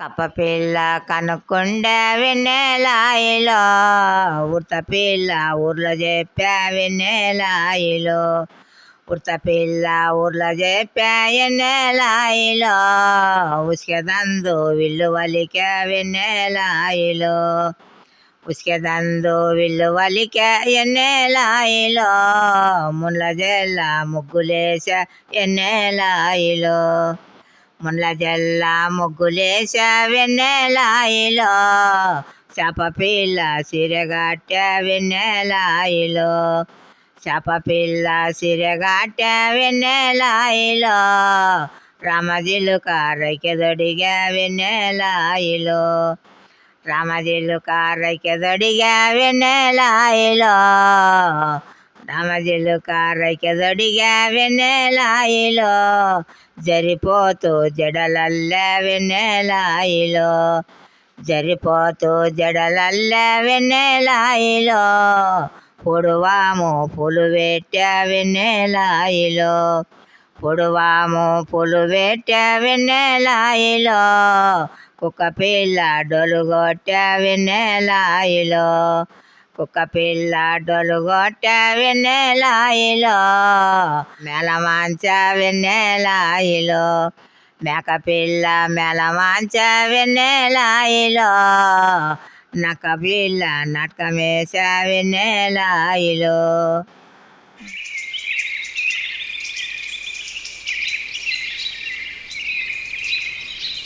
కప్పపిల్ల కనుక్కుండ కనుక్కుండే వెన్నెలాయిలో ఉడత పిల్ల ఊర్లో చెప్పా వెన్నెలాయిలో ఉడత పిల్ల ఊర్లో చెప్పా ఎన్నెలాయిలో ఉసుకెదందు విల్లు వలిక వెన్నెలాయిలో ఉసుకెదందు విల్లు వలిక ఎన్నెలాయిలో ముళ్ళ జల్ల ముగ్గులేస ఎన్నెలాయిలో. ముళ్ళ జల్ల ముగ్గులేస వెన్నెలాయిలో. చేప పిల్ల సిరగట్ట వెన్నెలాయిలో. చేప పిల్ల సిరగట్ట వెన్నెలాయిలో. రమదిలు రైకెదొడిగ వెన్నెలాయిలో. రమదిలు రైకెదొడిగ వెన్నెలాయిలో. రమదిలు రైకెదొడిగ వెన్నెలాయిలో. జరిపోతూ జడలల్ల వెన్నెలాయిలో. జరిపోతూ జడలల్ల వెన్నెలాయిలో. పొడువాము పులు పెట్ట వెన్నెలాయిలో. పొడువాము పులు పెట్ట వెన్నెలాయిలో. కుక్క పిల్ల డొలుగొట్ట వెన్నెలాయిలో. కుక్క పిల్ల డొలుగొట్ట వెన్నెలాయిలో మెలమాంచ వెన్నెలాయిలో మేక పిల్ల మెలమాంచ వెన్నెలాయిలో నక్క పిల్ల నటకమేస వెన్నెలాయిలో